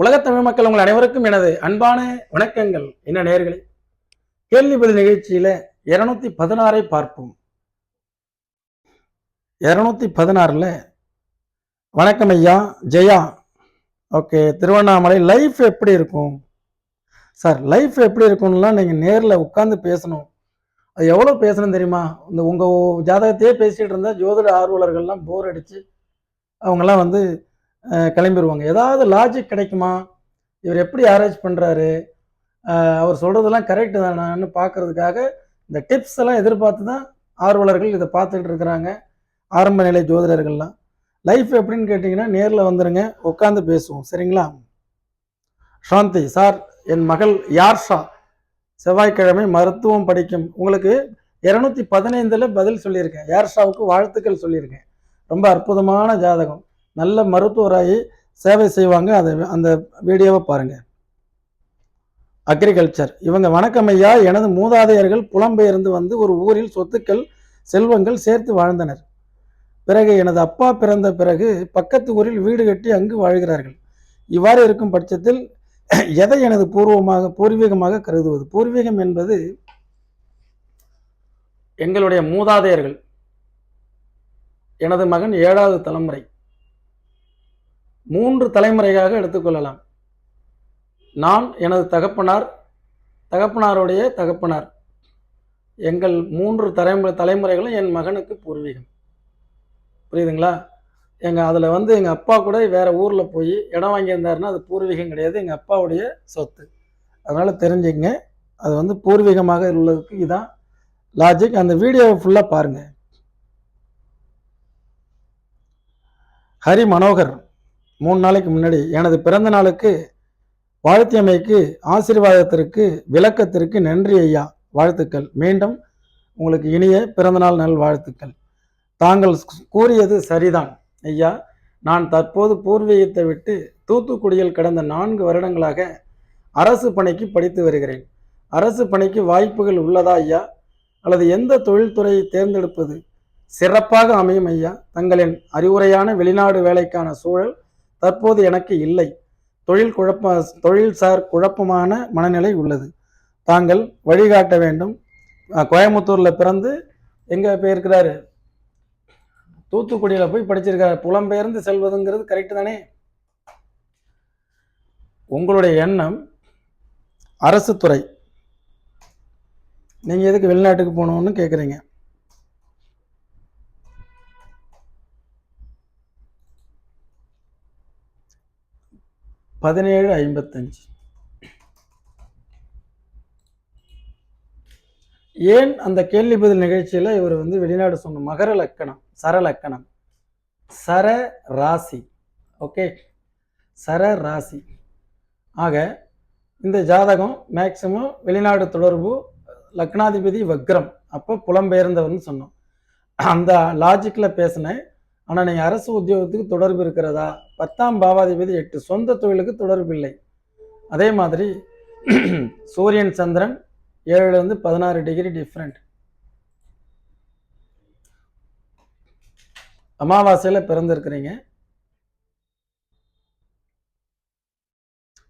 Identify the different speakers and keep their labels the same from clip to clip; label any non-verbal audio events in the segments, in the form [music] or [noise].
Speaker 1: உலகத் தமிழ் மக்கள் உங்கள் அனைவருக்கும் எனது அன்பான வணக்கங்கள். என்ன நேர்களே கேள்வி பதில் நிகழ்ச்சியில இருநூத்தி பதினாறை பார்ப்போம். இருநூத்தி பதினாறுல வணக்கம் ஐயா ஜெயா. ஓகே திருவண்ணாமலை லைஃப் எப்படி இருக்கும்? சார் லைஃப் எப்படி இருக்கும்லாம் நீங்க நேரில் உட்காந்து பேசணும். அது எவ்வளோ பேசணும் தெரியுமா? இந்த உங்கள் ஜாதகத்தையே பேசிகிட்டு இருந்தால் ஜோதிட ஆர்வலர்கள்லாம் போர் அடித்து அவங்கெல்லாம் வந்து கிளம்பிடுவாங்க ஏதாவது லாஜிக் கிடைக்குமா? இவர் எப்படி அரேஞ்ச் பண்ணுறாரு அவர் சொல்கிறதெல்லாம் கரெக்டு தானான்னு பார்க்குறதுக்காக இந்த டிப்ஸ் எல்லாம் எதிர்பார்த்து தான் ஆர்வலர்கள் இதை பார்த்துட்டு இருக்கிறாங்க. ஆரம்ப நிலை ஜோதிடர்கள்லாம். லைஃப் எப்படின்னு கேட்டிங்கன்னா நேரில் வந்துருங்க உட்காந்து பேசுவோம். சரிங்களா? சாந்தி சார் என் மகள் யார்ஷா? செவ்வாய்க்கிழமை மருத்துவம் படிக்கும். உங்களுக்கு இரநூத்தி பதினைந்தில் பதில் சொல்லியிருக்கேன். யார்ஷாவுக்கு வாழ்த்துக்கள் சொல்லியிருக்கேன். ரொம்ப அற்புதமான ஜாதகம். நல்ல மருத்துவராகி சேவை செய்வாங்க. அதை அந்த வீடியோவை பாருங்கள் அக்ரிகல்ச்சர். இவங்க வணக்கம் ஐயா. எனது மூதாதையர்கள் புலம்பெயர்ந்து வந்து ஒரு ஊரில் சொத்துக்கள் செல்வங்கள் சேர்த்து வாழ்ந்தனர். பிறகு எனது அப்பா பிறந்த பிறகு பக்கத்து ஊரில் வீடு கட்டி அங்கு வாழ்கிறார்கள். இவ்வாறு இருக்கும் பட்சத்தில் எதை எனது பூர்வமாக பூர்வீகமாக கருதுவது? பூர்வீகம் என்பது எங்களுடைய மூதாதையர்கள் எனது மகன் ஏழாவது தலைமுறை. மூன்று தலைமுறையாக எடுத்துக்கொள்ளலாம் நான் எனது தகப்பனார் தகப்பனாருடைய தகப்பனார். எங்கள் மூன்று தலைமுறை தலைமுறைகளும் என் மகனுக்கு பூர்வீகம். புரியுதுங்களா? எங்கள் அதில் வந்து எங்கள் அப்பா கூட வேறு ஊரில் போய் இடம் வாங்கியிருந்தாருன்னா அது பூர்வீகம் கிடையாது. எங்கள் அப்பாவுடைய சொத்து. அதனால் தெரிஞ்சுக்கங்க. அது வந்து பூர்வீகமாக உள்ளதுக்கு இதுதான் லாஜிக் அந்த வீடியோவை ஃபுல்லாக பாருங்கள் ஹரி மனோகர் மூணு நாளைக்கு முன்னாடி எனது பிறந்த நாளுக்கு வாழ்த்தியமைக்கு ஆசீர்வாதத்திற்கு விளக்கத்திற்கு நன்றி ஐயா. வாழ்த்துக்கள். மீண்டும் உங்களுக்கு இனிய பிறந்தநாள் நல் வாழ்த்துக்கள் தாங்கள் கூறியது சரிதான் ஐயா. நான் தற்போது பூர்வீகத்தை விட்டு தூத்துக்குடியில் கடந்த நான்கு வருடங்களாக அரசு பணிக்கு படித்து வருகிறேன். அரசு பணிக்கு வாய்ப்புகள் உள்ளதா ஐயா? அல்லது எந்த தொழில்துறையை தேர்ந்தெடுப்பது சிறப்பாக அமையும் ஐயா? தங்களின் அறிவுரையான வெளிநாடு வேலைக்கான சூழல் தற்போது எனக்கு இல்லை. தொழில் குழப்ப தொழில்சார் குழப்பமான மனநிலை உள்ளது. தாங்கள் வழிகாட்ட வேண்டும். கோயம்புத்தூரில் பிறந்து எங்கே போயிருக்கிறாரு? தூத்துக்குடியில் போய் படிச்சிருக்காரு. புலம்பெயர்ந்து செல்வதுங்கிறது கரெக்டு தானே? உங்களுடைய எண்ணம் அரசு துறை. நீங்கள் எதுக்கு வெளிநாட்டுக்கு போகணுன்னு கேட்குறீங்க பதினேழு ஐம்பத்தஞ்சு. ஏன் அந்த கேள்வி பதில் நிகழ்ச்சியில் இவர் வந்து வெளிநாடு சொன்ன மகர லக்கணம் சர லக்கணம்? சர ராசி. ஓகே? சர ராசி. ஆக இந்த ஜாதகம் மேக்சிமம் வெளிநாடு தொடர்பு லக்னாதிபதி வக்ரம். அப்போ புலம்பெயர்ந்தவர்னு சொன்னோம். அந்த லாஜிக்கில் பேசினேன் ஆனால் நீங்கள் அரசு உத்தியோகத்துக்கு தொடர்பு இருக்கிறதா? பத்தாம் பாவாதிபதி எட்டு சொந்த தொழிலுக்கு தொடர்பு இல்லை. அதே மாதிரி [clears throat] சூரியன் சந்திரன் ஏழுலேருந்து பதினாறு டிகிரி டிஃப்ரெண்ட் அமாவாசையில் பிறந்திருக்கிறீங்க.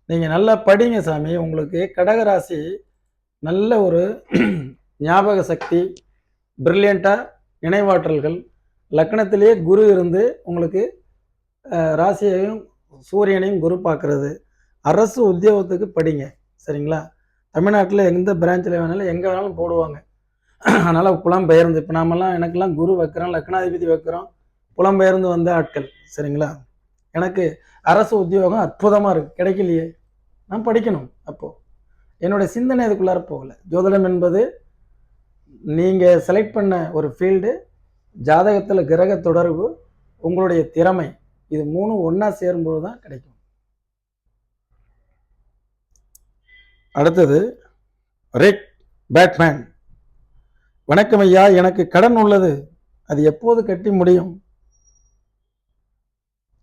Speaker 1: நீங்கள் நல்லா படிங்க சாமி. உங்களுக்கு கடகராசி நல்ல ஒரு [clears throat] ஞாபக சக்தி பிரில்லியண்ட்டாக நினைவாற்றல்கள் லக்னத்திலேயே குரு இருந்து உங்களுக்கு ராசியையும் சூரியனையும் குரு பார்க்கறது. அரசு உத்தியோகத்துக்கு படிங்க சரிங்களா? தமிழ்நாட்டில் எந்த பிரான்ச்சில் வேணாலும் எங்கே வேணாலும் போடுவாங்க. அதனால் புலம்பெயர்ந்து இப்போ நாமெல்லாம் எனக்கெல்லாம் குரு வைக்கிறோம் லக்னாதிபதி வைக்கிறோம் புலம்பெயர்ந்து வந்த ஆட்கள் சரிங்களா? எனக்கு அரசு உத்தியோகம் அற்புதமாக இருக்குது கிடைக்கலையே. நான் படிக்கணும் அப்போது என்னுடைய சிந்தனை அதுக்குள்ளார போகலை. ஜோதிடம் என்பது நீங்கள் செலக்ட் பண்ண ஒரு ஃபீல்டு ஜாதகத்தில் கிரக தொடர்பு உங்களுடைய திறமை இது மூணு ஒன்றா சேரும்போது தான் கிடைக்கும். அடுத்தது ரெக் பேட்மேன் வணக்கம் ஐயா எனக்கு கடன் உள்ளது. அது எப்போது கட்டி முடியும்?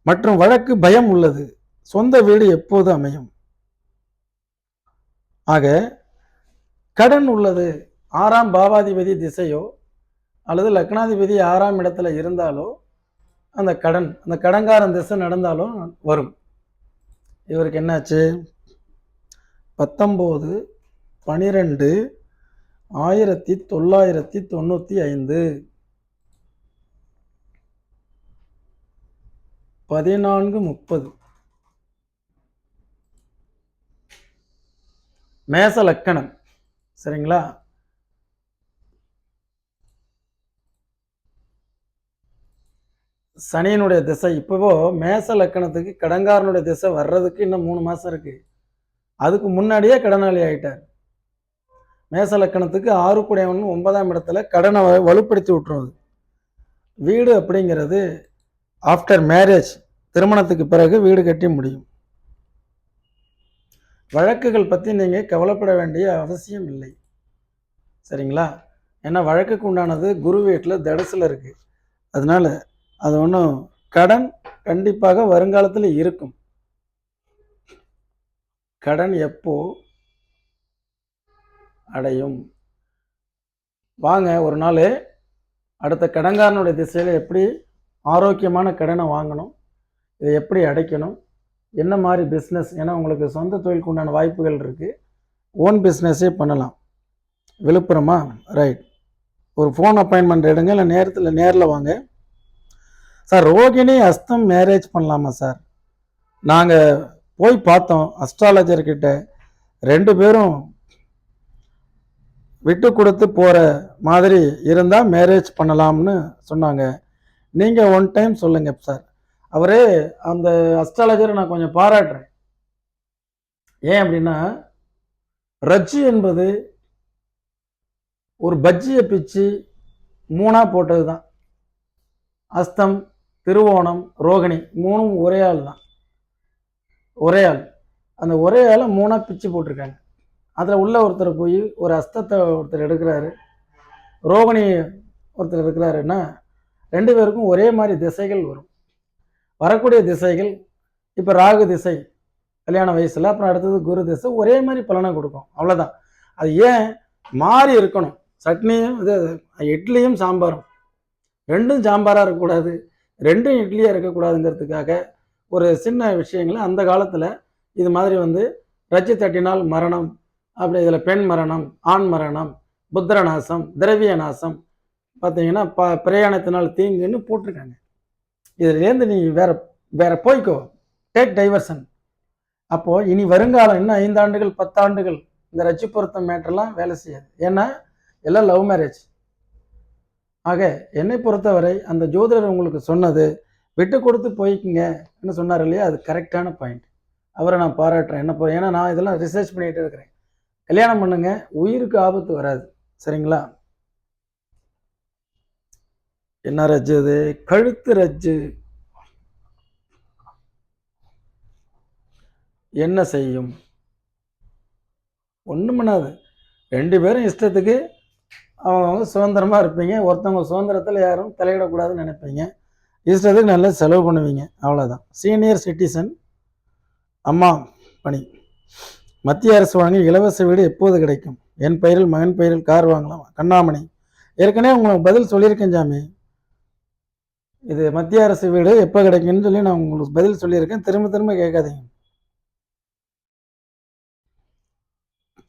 Speaker 1: மற்றும் வழக்கு பயம் உள்ளது. சொந்த வீடு எப்போது அமையும்? ஆக கடன் உள்ளது. ஆறாம் பாவாதிபதி திசையோ அல்லது லக்னாதிபதி ஆறாம் இடத்துல இருந்தாலோ அந்த கடன் அந்த கடன்காரன் திசை நடந்தாலும் வரும். இவருக்கு என்னாச்சு? பத்தொம்போது பனிரெண்டு ஆயிரத்தி தொள்ளாயிரத்தி தொண்ணூற்றி ஐந்து. பதினான்கு முப்பது. மேச லக்கணம். சரிங்களா? சனியினுடைய திசை. இப்போவோ மேச லக்கணத்துக்கு கடங்காரனுடைய திசை வர்றதுக்கு இன்னும் மூணு மாதம் இருக்குது அதுக்கு முன்னாடியே கடனாளி ஆயிட்டார். மேச லக்கணத்துக்கு ஆறு குடையவன் ஒன்பதாம் இடத்துல கடனை வலுப்படுத்தி விட்டுருவது வீடு அப்படிங்கிறது ஆஃப்டர் மேரேஜ் திருமணத்துக்கு பிறகு வீடு கட்டி முடியும். வழக்குகள் பற்றி நீங்கள் கவலைப்பட வேண்டிய அவசியம் இல்லை. சரிங்களா? ஏன்னா வழக்குக்கு உண்டானது குரு வீட்டில் தடசில் இருக்குது அதனால அது ஒன்றும் கடன் கண்டிப்பாக வருங்காலத்தில் இருக்கும். கடன் எப்போ அடையும்? வாங்க ஒரு நாள் அடுத்த கடன்காரனுடைய திசையில் எப்படி ஆரோக்கியமான கடனை வாங்கணும்? இதை எப்படி அடைக்கணும்? என்ன மாதிரி பிஸ்னஸ் ஏன்னா உங்களுக்கு சொந்த தொழிலுக்கு உண்டான வாய்ப்புகள் இருக்குது ஓன் பிஸ்னஸே பண்ணலாம். விழுப்புரமா? ரைட் ஒரு ஃபோன் அப்பாயின்மெண்ட் எடுங்க. இல்லை நேரத்தில் நேரில் வாங்க. சார் ரோகிணி அஸ்தம் மேரேஜ் பண்ணலாமா சார்? நாங்கள் போய் பார்த்தோம் அஸ்ட்ராலஜர்கிட்ட ரெண்டு பேரும் விட்டு கொடுத்து போகிற மாதிரி இருந்தால் மேரேஜ் பண்ணலாம்னு சொன்னாங்க. நீங்கள் ஒன் டைம் சொல்லுங்கள் சார். அவரே அந்த அஸ்ட்ராலஜரை நான் கொஞ்சம் பாராட்டுறேன். ஏன் அப்படின்னா ரஜ்ஜி என்பது ஒரு பஜ்ஜியை பிச்சு மூணாக போட்டது தான் அஸ்தம் திருவோணம் ரோகிணி மூணும் ஒரே ஆள் தான். ஒரே ஆள். அந்த ஒரே ஆளை மூணாக பிச்சு போட்டிருக்காங்க. அதில் உள்ள ஒருத்தர் போய் ஒரு அஸ்தத்தை ஒருத்தர் எடுக்கிறாரு. ரோகிணி ஒருத்தர் இருக்கிறாருன்னா ரெண்டு பேருக்கும் ஒரே மாதிரி திசைகள் வரும். வரக்கூடிய திசைகள் இப்போ ராகு திசை கல்யாண வயசில் அப்புறம் அடுத்தது குரு திசை ஒரே மாதிரி பலனை கொடுக்கும். அவ்வளோதான் அது ஏன்? மாறி இருக்கணும். சட்னியும் இது இட்லியும் சாம்பாரும். ரெண்டும் சாம்பாராக இருக்கக்கூடாது. ரெண்டும் இட்லியாக இருக்கக்கூடாதுங்கிறதுக்காக ஒரு சின்ன விஷயங்களை அந்த காலத்தில் இது மாதிரி வந்து ரச்சி தட்டினால் மரணம் அப்படி இதில் பெண் மரணம் ஆண் மரணம் புத்திர நாசம் திரவிய நாசம் பார்த்தீங்கன்னா ப பிரயாணத்தினால் தீங்குன்னு போட்டிருக்காங்க. இதுலேருந்து நீ வேற வேற போய்க்கோ. டேக் டைவர்சன் அப்போது இனி வருங்காலம் இன்னும் ஐந்தாண்டுகள் பத்தாண்டுகள் இந்த ரச்சி பொருத்தம் மேட்டர்லாம் வேலை செய்யாது. ஏன்னா எல்லாம் லவ் மேரேஜ் ஆக என்னை பொறுத்தவரை அந்த ஜோதிடர் உங்களுக்கு சொன்னது விட்டு கொடுத்து போய்க்குங்கன்னு சொன்னார் இல்லையா? அது கரெக்டான பாயிண்ட் அவரை நான் பாராட்டுறேன். என்ன போகிறேன் ஏன்னா நான் இதெல்லாம் ரிசர்ச் பண்ணிகிட்டே இருக்கிறேன். கல்யாணம் பண்ணுங்க உயிருக்கு ஆபத்து வராது. சரிங்களா? என்ன ரஜ்ஜு அது கழுத்து ரஜ்ஜு. என்ன செய்யும்? ஒன்றும் பண்ணாது. ரெண்டு பேரும் இஷ்டத்துக்கு அவங்க சுதந்திரமாக இருப்பீங்க. ஒருத்தவங்க சுதந்திரத்தில் யாரும் தலையிடக்கூடாதுன்னு நினைப்பீங்க. இஷ்டத்துக்கு நல்லா செலவு பண்ணுவீங்க. அவ்வளோதான் சீனியர் சிட்டிசன் அம்மா பணி. மத்திய அரசு வழங்கி இலவச வீடு எப்போது கிடைக்கும்? என் பெயரில் மகன் பெயரில் கார் வாங்கலாம்? கண்ணாமணி. ஏற்கனவே உங்களுக்கு பதில் சொல்லியிருக்கேன் சாமி. இது மத்திய அரசு வீடு எப்போ கிடைக்கும்னு சொல்லி நான் உங்களுக்கு பதில் சொல்லியிருக்கேன். திரும்ப திரும்ப கேட்காதீங்க.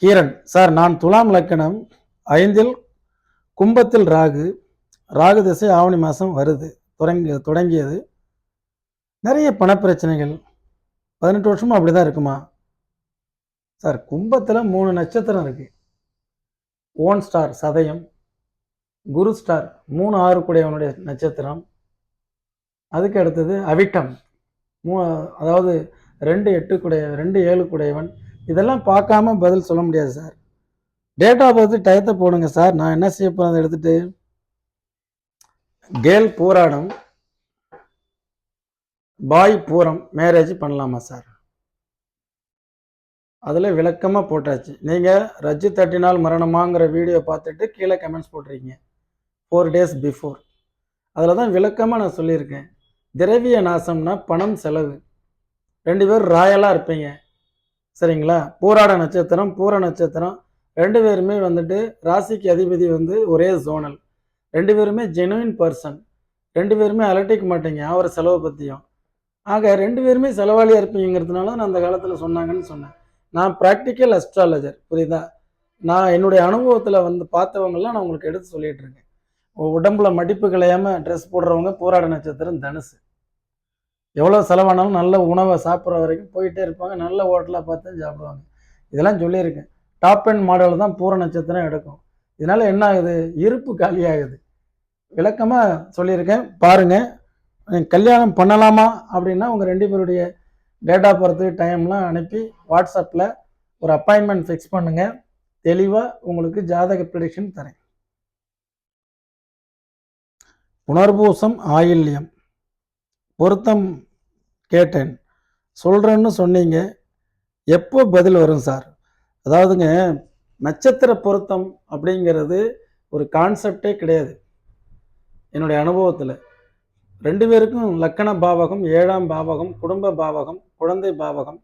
Speaker 1: கீரன் சார் நான் துலாம் லக்கணம் ஐந்தில் கும்பத்தில் ராகு ராகு திசை ஆவணி மாதம் வருது தொடங்கி தொடங்கியது. நிறைய பணப்பிரச்சனைகள். பதினெட்டு வருஷமும் அப்படி தான் இருக்குமா? சார் கும்பத்தில் மூணு நட்சத்திரம் இருக்குது ஓன் ஸ்டார் சதயம் குரு ஸ்டார் மூணு ஆறு கூடையவனுடைய நட்சத்திரம். அதுக்கு அடுத்தது அவிட்டம் மூ அதாவது ரெண்டு எட்டு கூடைய ரெண்டு ஏழு கூடையவன். இதெல்லாம் பார்க்காம பதில் சொல்ல முடியாது சார். டேட் ஆஃப் பர்த் டயத்தை போடுங்க சார் நான் என்ன செய்ய போகிறேன் அதை எடுத்துட்டு கேர்ள் போராடம் பாய் பூரம் மேரேஜ் பண்ணலாமா சார் அதில் விளக்கமாக போட்டாச்சு. நீங்கள் ரஜ்ஜு தட்டினால் மரணமாங்கிற வீடியோ பார்த்துட்டு கீழே கமெண்ட்ஸ் போட்டிருக்கீங்க. ஃபோர் டேஸ் பிஃபோர் அதில் தான் விளக்கமாக நான் சொல்லியிருக்கேன். திரவிய நாசம்னா பணம் செலவு. ரெண்டு பேரும் ராயலாக இருப்பீங்க. சரிங்களா? பூராட நட்சத்திரம் பூர நட்சத்திரம் ரெண்டு பேருமே வந்துட்டு ராசிக்கு அதிபதி வந்து ஒரே ஜோனல் ரெண்டு பேருமே ஜெனுவின் பர்சன் ரெண்டு பேருமே அலட்டிக்க மாட்டீங்க அவரை செலவை பற்றியும் ஆக ரெண்டு பேருமே செலவாளியாக இருப்பீங்கிறதுனால நான் அந்த காலத்தில் சொன்னாங்கன்னு சொன்னேன். நான் ப்ராக்டிக்கல் அஸ்ட்ராலஜர் புரியுதா? நான் என்னுடைய அனுபவத்தில் வந்து பார்த்தவங்கலாம் நான் உங்களுக்கு எடுத்து சொல்லிட்டு இருக்கேன். உடம்புல மடிப்பு கிளையாமல் ட்ரெஸ் போடுறவங்க போராட நட்சத்திரம் தனுசு. எவ்வளோ செலவானாலும் நல்ல உணவை சாப்பிட்ற வரைக்கும் போயிட்டே இருப்பாங்க நல்ல ஹோட்டலாக பார்த்து சாப்பிடுவாங்க. இதெல்லாம் சொல்லியிருக்கேன். டாப் அண்ட் மாடலில் தான் பூர நட்சத்திரம் எடுக்கும். இதனால் என்ன ஆகுது? இருப்பு காலியாகுது விளக்கமாக சொல்லியிருக்கேன். பாருங்கள் கல்யாணம் பண்ணலாமா அப்படின்னா உங்கள் ரெண்டு பேருடைய டேட் ஆஃப் பர்த் டைம்லாம் அனுப்பி வாட்ஸ்அப்பில் ஒரு அப்பாயின்மெண்ட் ஃபிக்ஸ் பண்ணுங்கள் தெளிவாக உங்களுக்கு ஜாதக ப்ரிடிக்ஷன் தரேன். புனர்பூசம் ஆயில்யம். பொருத்தம் கேட்டேன். சொல்கிறேன்னு சொன்னீங்க. எப்போ பதில் வரும் சார்? அதாவதுங்க நட்சத்திர பொருத்தம் அப்படிங்கிறது ஒரு கான்செப்டே கிடையாது. என்னுடைய அனுபவத்தில். ரெண்டு பேருக்கும் லக்கண பாவகம் ஏழாம் பாவகம் குடும்ப பாவகம் குழந்தை பாவகம்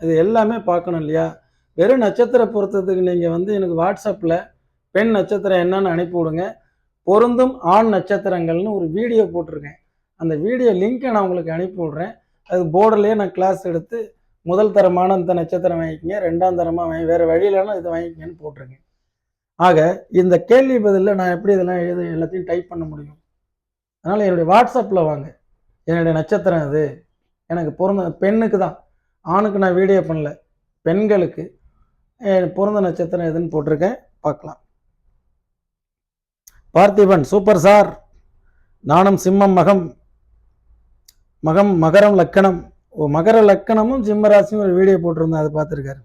Speaker 1: இது எல்லாமே பார்க்கணும் இல்லையா? வெறும் நட்சத்திர பொருத்தத்துக்கு நீங்கள் வந்து எனக்கு வாட்ஸ்அப்பில் பெண் நட்சத்திரம் என்னன்னு அனுப்பி விடுங்க. பொருந்தும் ஆண் நட்சத்திரங்கள்னு ஒரு வீடியோ போட்டிருக்கேன். அந்த வீடியோ லிங்க்கை நான் உங்களுக்கு அனுப்பி விட்றேன். அது போர்டுலேயே நான் கிளாஸ் எடுத்து முதல் தரமான இந்த நட்சத்திரம் வாங்கிக்கங்க ரெண்டாம் தரமாக வாங்கி வேறு வழியிலலாம் இதை வாங்கிக்கங்கன்னு போட்டிருக்கேன். ஆக இந்த கேள்வி பதிலில் நான் எப்படி இதெல்லாம் எழுத எல்லாத்தையும் டைப் பண்ண முடியும்? அதனால் என்னுடைய வாட்ஸ்அப்பில் வாங்க. என்னுடைய நட்சத்திரம் இது. எனக்கு பிறந்த பெண்ணுக்கு தான். ஆணுக்கு நான் வீடியோ பண்ணல. பெண்களுக்கு. பிறந்த நட்சத்திரம் எதுன்னு போட்டிருக்கேன். பார்க்கலாம். பார்த்திபன் சூப்பர் சார் நானும் சிம்மம் மகம். மகம் மகரம் லக்கணம். மகர லக்கணமும் சிம்ம ராசியும் ஒரு வீடியோ போட்டிருந்தேன் அதை பார்த்துருக்காரு.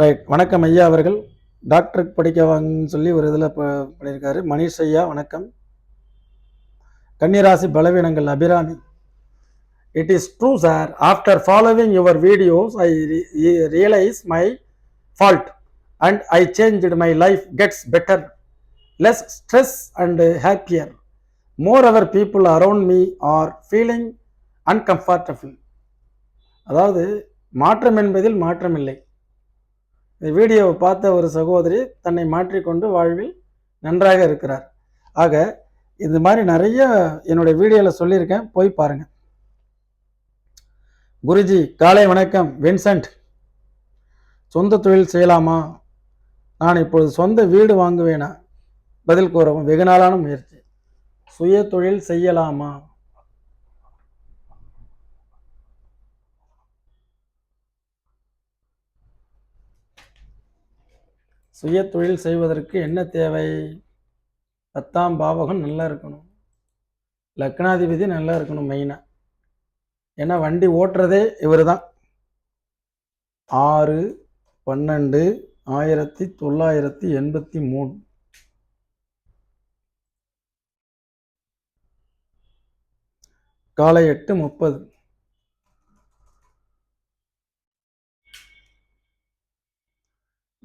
Speaker 1: ரைட் வணக்கம் ஐயா அவர்கள். டாக்டருக்கு படிக்க வாங்கன்னு சொல்லி ஒரு இதில் பண்ணியிருக்காரு. மணிஷ் ஐயா வணக்கம். கன்னிராசி பலவீனங்கள் Abirami. It is true sir after following your videos I realise my fault and I change my life gets better less stress and happier more our people around me are feeling uncomfortable அதாவது மாற்றம் என்பதில் மாற்றம் இல்லை இந்த வீடியோவை பார்த்த ஒரு சகோதரி தன்னை மாற்றிக்கொண்டு வாழ்வில் நன்றாக இருக்கிறார். ஆக இது மாதிரி நிறைய என்னுடைய வீடியோவில் சொல்லியிருக்கேன். போய் பாருங்கள் குருஜி காலை வணக்கம். வின்சென்ட் சொந்த தொழில் செய்யலாமா? நான் இப்பொழுது சொந்த வீடு வாங்குவேனா? பதில் கூறவும் வெகு நாளான முயற்சி. சுய தொழில் செய்யலாமா? சுய தொழில் செய்வதற்கு என்ன தேவை? பத்தாம் பாவகம் நல்லா இருக்கணும். லக்னாதிபதி நல்லா இருக்கணும் மெயினாக ஏன்னா வண்டி ஓட்டுறதே இவர் தான் ஆறு பன்னெண்டு ஆயிரத்தி தொள்ளாயிரத்தி எண்பத்தி மூணு. காலை எட்டு முப்பது.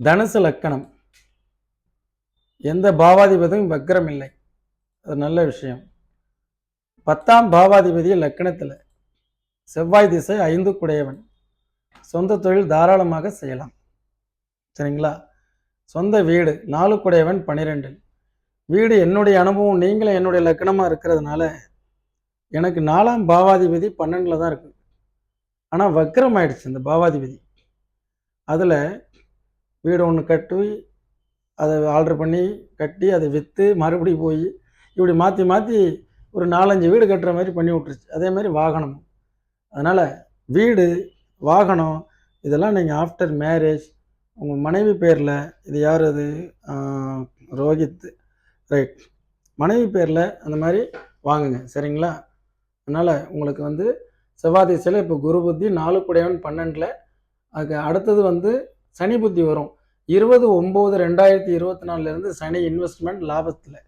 Speaker 1: தனுசு லக்கணம். எந்த பாவாதிபதியும் வக்கரம் இல்லை. அது நல்ல விஷயம். பத்தாம் பாவாதிபதி லக்கணத்தில் செவ்வாய் திசை ஐந்து குடையவன். சொந்த தொழில் தாராளமாக செய்யலாம். சரிங்களா? சொந்த வீடு நாலு குடையவன் பன்னிரெண்டில் வீடு என்னுடைய அனுபவம் நீங்களும் என்னுடைய லக்கணமாக இருக்கிறதுனால எனக்கு நாலாம் பாவாதிபதி பன்னெண்டில் தான் இருக்கு. ஆனால் வக்கரம் ஆயிடுச்சு இந்த பாவாதிபதி. அதில் வீடு ஒன்று கட்டி அதை ஆர்டர் பண்ணி கட்டி அதை விற்று மறுபடியும் போய் இப்படி மாற்றி மாற்றி ஒரு நாலஞ்சு வீடு கட்டுற மாதிரி பண்ணி விட்டுருச்சு. அதே மாதிரி வாகனம். அதனால் வீடு வாகனம் இதெல்லாம் நீங்கள் ஆஃப்டர் மேரேஜ் உங்கள் மனைவி பேரில் இது யார் அது? ரோஹித். ரைட் மனைவி பேரில் அந்த மாதிரி வாங்குங்க. சரிங்களா? அதனால் உங்களுக்கு வந்து செவ்வாய் திசையில் இப்போ குரு புத்தி நாலு குடையவன் பன்னெண்டில் அதுக்கு அடுத்தது வந்து சனி புத்தி வரும். இருபது ஒம்பது ரெண்டாயிரத்தி இருபத்தி நாலுலேருந்து சனி இன்வெஸ்ட்மெண்ட் லாபத்தில்.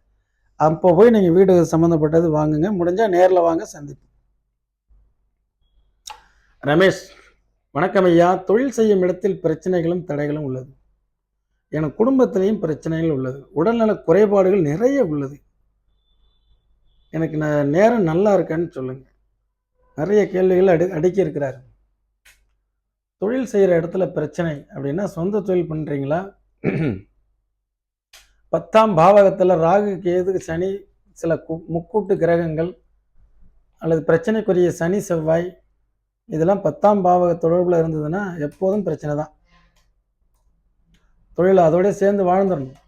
Speaker 1: அப்போ போய் நீங்கள் வீடு சம்மந்தப்பட்டது வாங்குங்க. முடிஞ்சால் நேரில் வாங்க சந்திப்போம். ரமேஷ் வணக்கம் ஐயா. தொழில் செய்யும் இடத்தில் பிரச்சனைகளும் தடைகளும் உள்ளது. என் குடும்பத்திலையும் பிரச்சனைகள் உள்ளது. உடல்நல குறைபாடுகள் நிறைய உள்ளது. எனக்கு நான் நேரம் நல்லா இருக்கான்னு சொல்லுங்கள் நிறைய கேள்விகள் அடி அடுக்கியிருக்கிறார். தொழில் செய்கிற இடத்துல பிரச்சனை அப்படின்னா சொந்த தொழில் பண்ணுறீங்களா [clears throat] பத்தாம் பாவகத்தில் ராகு கேது சனி சில கு முக்கூட்டு கிரகங்கள் அல்லது பிரச்சனைக்குரிய சனி செவ்வாய் இதெல்லாம் பத்தாம் பாவக தொடர்பில் இருந்ததுன்னா எப்போதும் பிரச்சனை தான். தொழில் அதோடய சேர்ந்து வாழ்ந்துடணும்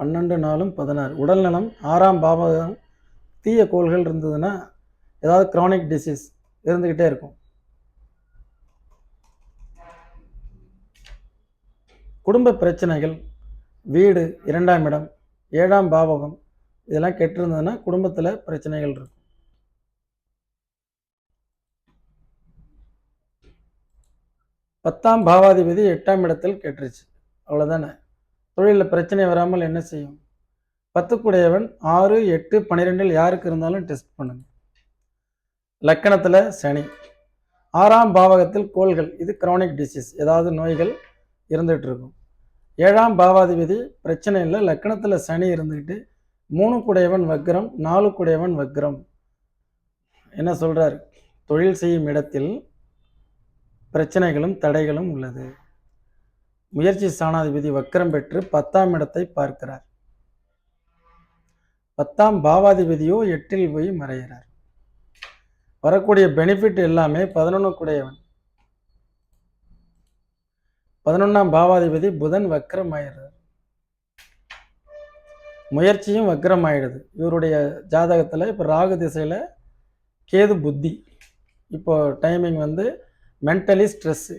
Speaker 1: பன்னெண்டு நாளும் பதினாறு. உடல்நலம் ஆறாம் பாவகம் தீய கோள்கள் இருந்ததுன்னா ஏதாவது க்ரானிக் டிசீஸ் இருந்துக்கிட்டே இருக்கும். குடும்ப பிரச்சனைகள் வீடு இரண்டாம் இடம் ஏழாம் பாவகம் இதெல்லாம் கெட்டிருந்ததுன்னா குடும்பத்தில் பிரச்சனைகள் இருக்கும். பத்தாம் பாவாதிபதி எட்டாம் இடத்தில் கெட்டுருச்சு. அவ்வளோதானே தொழிலில் பிரச்சனை வராமல் என்ன செய்யும்? பத்துக்குடையவன் ஆறு எட்டு பன்னிரெண்டில் யாருக்கு இருந்தாலும் டெஸ்ட் பண்ணுங்க. லக்கணத்தில் சனி. ஆறாம் பாவகத்தில் கோள்கள். இது கிரானிக் டிசீஸ் ஏதாவது நோய்கள் இருந்துகிட்டு இருக்கும் ஏழாம் பாவாதிபதி பிரச்சனை இல்லை. லக்கணத்தில் சனி இருந்துக்கிட்டு மூணு குடையவன் வக்ரம் நாலு குடையவன் வக்ரம். என்ன சொல்கிறார் தொழில் செய்யும் இடத்தில் பிரச்சனைகளும் தடைகளும் உள்ளது. முயற்சி ஸ்தானாதிபதி வக்கரம் பெற்று பத்தாம் இடத்தை பார்க்கிறார். பத்தாம் பாவாதிபதியோ எட்டில் போய் மறைகிறார். வரக்கூடிய பெனிஃபிட் எல்லாமே பதினொன்றுக்குடையவன் பதினொன்றாம் பாவாதிபதி புதன் வக்கரம் ஆயிடுறார் முயற்சியும் வக்கரம் ஆயிடுது இவருடைய ஜாதகத்தில் இப்போ ராகு திசையில் கேது புத்தி. இப்போ டைமிங் வந்து மென்டலி ஸ்ட்ரெஸ்ஸு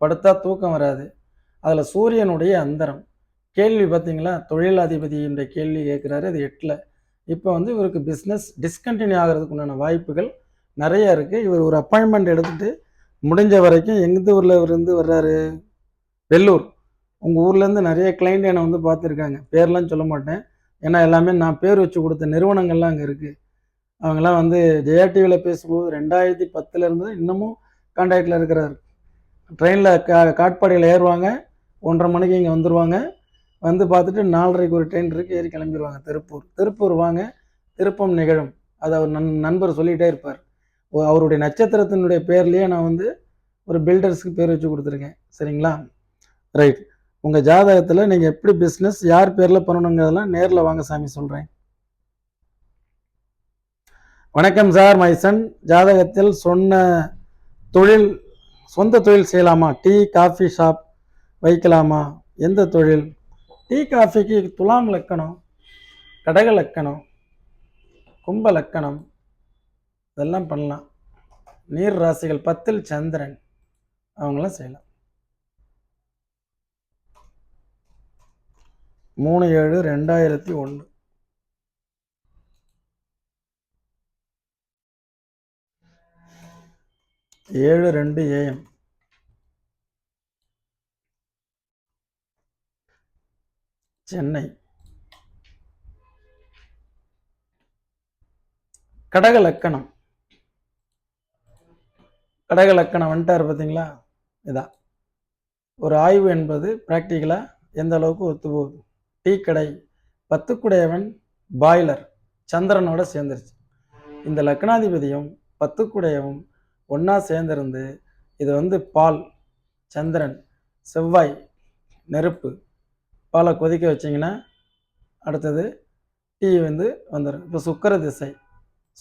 Speaker 1: படுத்தா தூக்கம் வராது. அதில் சூரியனுடைய அந்தரம். கேள்வி பார்த்தீங்களா தொழில் கேள்வி கேட்குறாரு அது எட்டில். இப்போ வந்து இவருக்கு பிஸ்னஸ் டிஸ்கண்டினியூ ஆகிறதுக்கு உண்டான வாய்ப்புகள் நிறைய இருக்குது இவர் ஒரு அப்பாயின்மெண்ட் எடுத்துகிட்டு முடிஞ்ச வரைக்கும் எந்த ஊரில் இவர் இருந்து வர்றாரு? வெள்ளூர். உங்கள் ஊர்லேருந்து நிறைய கிளைண்ட் என்னை வந்து பார்த்துருக்காங்க. பேர்லாம் சொல்ல மாட்டேன். ஏன்னா எல்லாமே நான் பேர் வச்சு கொடுத்த நிறுவனங்கள்லாம் அங்கே இருக்குது அவங்கெல்லாம் வந்து ஜெயா டிவியில் பேசும்போது ரெண்டாயிரத்தி பத்துலேருந்து இன்னமும் கான்டாக்டில் இருக்கிறார். ட்ரெயினில் கா காட்பாடியில் ஏறுவாங்க. ஒன்றரை மணிக்கு இங்கே வந்துடுவாங்க வந்து பார்த்துட்டு நாலரைக்கு ஒரு ட்ரெயின் இருக்குது ஏறி கிளம்பிடுவாங்க திருப்பூர். திருப்பூர் வாங்க திருப்பம் நிகழும். அதை அவர் நன் நண்பர் சொல்லிகிட்டே இருப்பார். ஓ- அவருடைய நட்சத்திரத்தினுடைய பேர்லேயே நான் வந்து ஒரு பில்டர்ஸ்க்கு பேர் வச்சு கொடுத்துருக்கேன். சரிங்களா? ரைட் உங்கள் ஜாதகத்தில் நீங்கள் எப்படி பிஸ்னஸ் யார் பேரில் பண்ணணுங்கிறதெல்லாம் நேரில் வாங்க சாமி சொல்கிறேன் வணக்கம் சார் மைசன் ஜாதகத்தில் சொன்ன தொழில் சொந்த தொழில் செய்யலாமா? டீ காஃபி ஷாப் வைக்கலாமா? எந்த தொழில்? டீ காஃபிக்கு துலாம் லக்கணம் கடக லக்கணம் கும்ப லக்கணம். இதெல்லாம் பண்ணலாம். நீர் ராசிகள் பத்தில் சந்திரன். அவங்களாம் செய்யலாம். மூணு ஏழு ரெண்டாயிரத்தி ஒன்று. ஏழு ரெண்டு ஏஎம் சென்னை. கடக லக்கணம் கடக லக்கணம் வந்துட்டார் பார்த்தீங்களா? இதான் ஒரு ஆய்வு என்பது ப்ராக்டிக்கலாக எந்த அளவுக்கு ஒத்து போகுது? டீ கடை பத்துக்குடையவன் பாய்லர் சந்திரனோட சேர்ந்துருச்சு. இந்த லக்னாதிபதியும் பத்துக்குடையவும் ஒன்றா சேர்ந்திருந்து இது வந்து பால் சந்திரன் செவ்வாய் நெருப்பு பாலை கொதிக்க வச்சிங்கன்னா அடுத்தது டீ வந்து வந்துடும் இப்போ சுக்கர திசை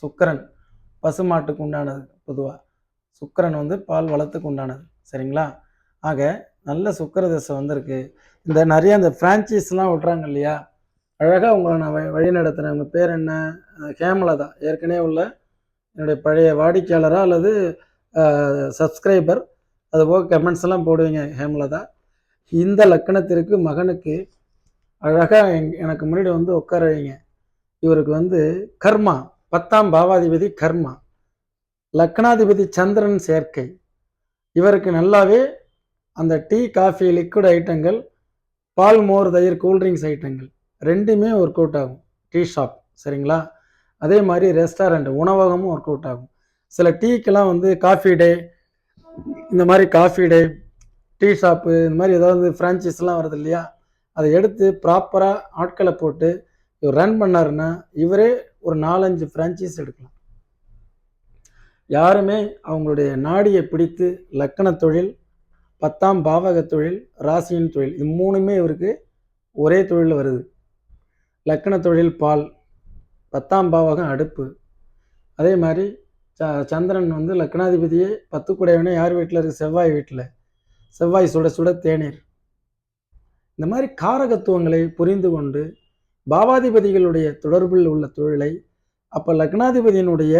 Speaker 1: சுக்கரன் பசுமாட்டுக்கு உண்டானது பொதுவாக சுக்கரன் வந்து பால் வளத்துக்கு உண்டானது சரிங்களா? ஆக நல்ல சுக்கர திசை வந்திருக்கு. இந்த நிறைய இந்த ஃப்ரான்ச்சைஸ்லாம் விட்றாங்க இல்லையா? அழகாக உங்களை நான் வழி நடத்துகிறேன் உங்கள் பேர் என்ன? ஹேமலதா. ஏற்கனவே உள்ள என்னுடைய பழைய வாடிக்கையாளராக அல்லது சப்ஸ்கிரைபர் அதுபோக கமெண்ட்ஸ் எல்லாம் போடுவீங்க ஹேமலதா. இந்த லக்கணத்திற்கு மகனுக்கு அழகாக எனக்கு முன்னாடி வந்து உட்கார வைங்க. இவருக்கு வந்து கர்மா பத்தாம் பாவாதிபதி கர்மா லக்னாதிபதி சந்திரன் சேர்க்கை. இவருக்கு நல்லாவே அந்த டீ காஃபி லிக்விட் ஐட்டங்கள் பால் மோர் தயிர் கூல்ட்ரிங்க்ஸ் ஐட்டங்கள் ரெண்டுமே ஒர்க் அவுட் ஆகும். டீ ஷாப் சரிங்களா? அதே மாதிரி ரெஸ்டாரண்ட் உணவகமும் ஒர்க் அவுட் ஆகும். சில டீக்கெல்லாம் வந்து காஃபி டே இந்த மாதிரி காஃபி டே டீ ஷாப்பு இந்த மாதிரி ஏதாவது ஃப்ரான்ச்சைஸ்லாம் வருது இல்லையா? அதை எடுத்து ப்ராப்பராக ஆட்களை போட்டு இவர் ரன் பண்ணாருன்னா இவரே ஒரு நாலஞ்சு ஃப்ரான்ச்சைஸ் எடுக்கலாம். யாருமே அவங்களுடைய நாடியை பிடித்து லக்கண தொழில் பத்தாம் பாவக தொழில் ராசியின் தொழில் இது மூணுமே இவருக்கு ஒரே தொழில் வருது. லக்கண தொழில் பால் பத்தாம் பாவகம் அடுப்பு. அதே மாதிரி ச சந்திரன் வந்து லக்னாதிபதியே பத்து குடையவனே யார் வீட்டில் இருக்குது செவ்வாய் வீட்டில் செவ்வாய் சுட சுட தேநீர். இந்த மாதிரி காரகத்துவங்களை புரிந்து கொண்டு பாவாதிபதிகளுடைய தொடர்பில் உள்ள தொழிலை அப்போ லக்னாதிபதியினுடைய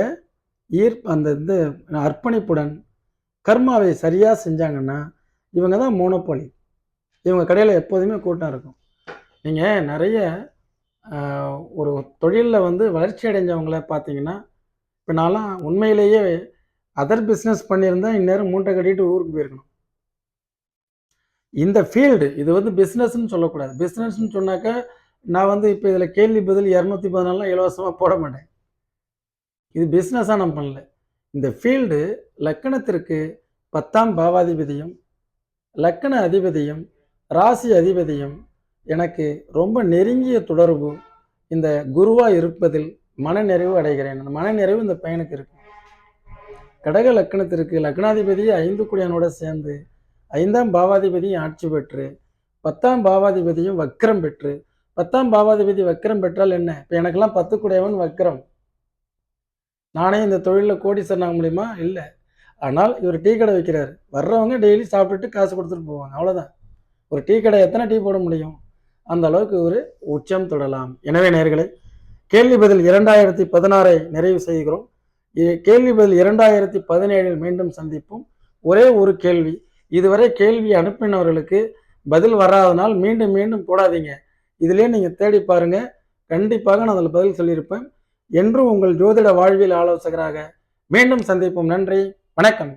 Speaker 1: ஈர்ப்பு அந்த இது அர்ப்பணிப்புடன் கர்மாவை சரியாக செஞ்சாங்கன்னா இவங்க தான் மோனோபாலி. இவங்க கடையில் எப்போதுமே கூட்டம் இருக்கும். நீங்கள் நிறைய ஒரு தொழிலில் வந்து வளர்ச்சி அடைஞ்சவங்கள பார்த்தீங்கன்னா இப்போ நான்லாம் உண்மையிலேயே அதர் பிஸ்னஸ் பண்ணியிருந்தால் இந்நேரம் மூட்டை கட்டிட்டு ஊருக்கு போயிருக்கணும். இந்த ஃபீல்டு இது வந்து பிஸ்னஸ்ன்னு சொல்லக்கூடாது. பிஸ்னஸ்ன்னு சொன்னாக்கா நான் வந்து இப்போ இதில் கேள்வி பதில் இரநூத்தி பதினாலாம் இலவசமாக போட மாட்டேன். இது பிஸ்னஸாக நான் பண்ணல. இந்த ஃபீல்டு லக்கணத்திற்கு பத்தாம் பாவாதிபதியும் லக்கண அதிபதியும் ராசி அதிபதியும் எனக்கு ரொம்ப நெருங்கிய தொடர்பு இந்த குருவாக இருப்பதில் மனநிறைவு அடைகிறேன். அந்த மனநிறைவு இந்த பையனுக்கு இருக்கு. கடக லக்கணத்திற்கு லக்னாதிபதி ஐந்து குடியனோட சேர்ந்து ஐந்தாம் பாவாதிபதியும் ஆட்சி பெற்று பத்தாம் பாவாதிபதியும் வக்கரம் பெற்று பத்தாம் பாவாதிபதி வக்கரம் பெற்றால் என்ன? இப்போ எனக்கெல்லாம் பத்து குடையவன் வக்கரம் நானே இந்த தொழிலில் கோடீஸ்வரன் ஆக முடியுமா? இல்லை. ஆனால் இவர் டீ கடை வைக்கிறார். வர்றவங்க டெய்லி சாப்பிட்டுட்டு காசு கொடுத்துட்டு போவாங்க. அவ்வளோதான் ஒரு டீ கடை எத்தனை டீ போட முடியும்? அந்த அளவுக்கு ஒரு உச்சம் தொடலாம். எனவே நேர்களே கேள்வி பதில் இரண்டாயிரத்தி பதினாறை நிறைவு செய்கிறோம். கேள்வி பதில் இரண்டாயிரத்தி பதினேழில் மீண்டும் சந்திப்போம். ஒரே ஒரு கேள்வி. இதுவரை கேள்வி அனுப்பினவர்களுக்கு பதில் வராதனால் மீண்டும் மீண்டும் போடாதீங்க. இதிலே நீங்கள் தேடி பாருங்க. கண்டிப்பாக நான் அதில் பதில் சொல்லியிருப்பேன். என்றும் உங்கள் ஜோதிட வாழ்வியல் ஆலோசகராக மீண்டும் சந்திப்போம். நன்றி. வணக்கம்.